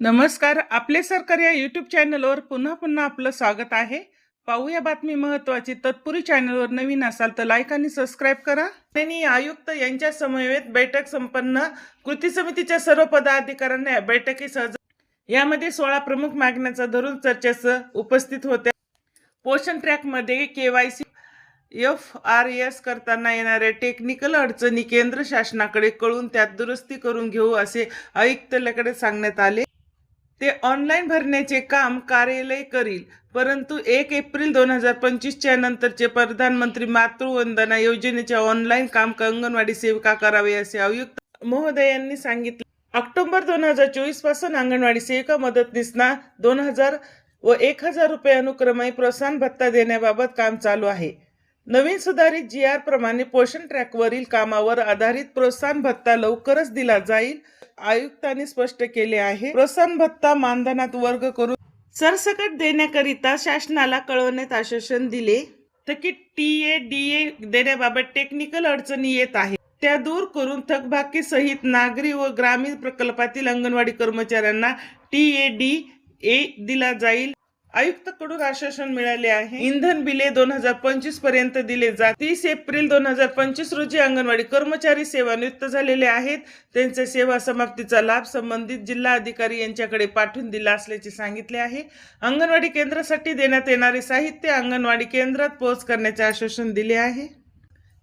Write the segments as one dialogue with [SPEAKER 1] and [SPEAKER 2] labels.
[SPEAKER 1] नमस्कार आपले सरकार या यूट्यूब चॅनलवर पुन्हा पुन्हा आपलं स्वागत आहे. पाहूया बातमी महत्वाची. तत्पुरी चॅनलवर नवीन असाल तर लाईक आणि सबस्क्राईब करा. त्यांनी आयुक्त यांच्या समवेत बैठक संपन्न. कृती समितीच्या सर्व पदाधिकाऱ्यांना या बैठकीस हजर यामध्ये सोळा प्रमुख मागण्यांचा धरून चर्चेस उपस्थित होत्या. पोषण ट्रॅकमध्ये केवायसी एफ आर एस करताना येणाऱ्या टेक्निकल अडचणी केंद्र शासनाकडे कळून त्यात दुरुस्ती करून घेऊ असे आयुक्तालयाकडे सांगण्यात आले. ते ऑनलाईन भरण्याचे काम कार्यालय करील. परंतु एक एप्रिल दोन हजार पंचवीसच्या नंतरचे प्रधानमंत्री मातृवंदना योजनेचे ऑनलाईन काम अंगणवाडी सेविका करावे असे आयुक्त महोदयांनी सांगितले. ऑक्टोबर दोन हजार चोवीसपासून अंगणवाडी सेविका मदतनीसना दोन हजार व एक हजार रुपये अनुक्रमे प्रोत्साहन भत्ता देण्याबाबत काम चालू आहे. नवीन सुधारित जी आर प्रमाणे पोषण ट्रॅकवरील कामावर आधारित प्रोत्साहन भत्ता लवकरच दिला जाईल आयुक्तांनी स्पष्ट केले आहे. प्रोत्साहन भत्ता मानधनात वर्ग करून सरसकट देण्याकरिता शासनाला कळवण्यात आश्वासन दिले. थकीत टी ए डी ए देण्याबाबत टेक्निकल अडचणी येत आहेत. त्या दूर करून थकबाकी सहित नागरी व ग्रामीण प्रकल्पातील अंगणवाडी कर्मचाऱ्यांना टी ए डी ए दिला जाईल. आयुक्तकडून आश्वासन मिळाले आहे. इंधन बिले दोन हजार पंचवीसपर्यंत दिले जात. तीस एप्रिल दोन हजार पंचवीस रोजी अंगणवाडी कर्मचारी सेवानिवृत्त झालेले आहेत. त्यांच्या सेवा समाप्तीचा लाभ संबंधित जिल्हा अधिकारी यांच्याकडे पाठवून दिला असल्याचे सांगितले आहे. अंगणवाडी केंद्रासाठी देण्यात येणारे साहित्य अंगणवाडी केंद्रात पोहोच करण्याचे आश्वासन दिले आहे.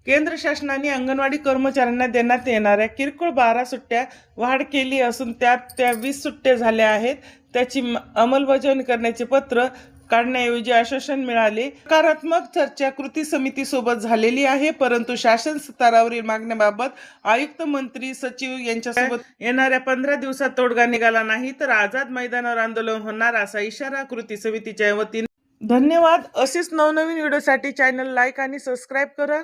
[SPEAKER 1] केंद्र शासनाने अंगणवाडी कर्मचाऱ्यांना देण्यात येणाऱ्या किरकोळ बारा सुट्ट्या वाढ केली असून त्यात त्या वीस सुट्ट्या झाल्या आहेत. त्याची अंमलबजावणी करण्याचे पत्र काढण्याऐवजी आश्वासन मिळाले. सकारात्मक चर्चा कृती समितीसोबत झालेली आहे परंतु शासन स्तरावरील मागण्याबाबत आयुक्त मंत्री सचिव यांच्यासोबत येणाऱ्या पंधरा दिवसात तोडगा निघाला नाही तर आझाद मैदानावर आंदोलन होणार असा इशारा कृती समितीच्या वतीने. धन्यवाद. असेच नवनवीन व्हिडिओसाठी चॅनल लाईक आणि सबस्क्राईब करा.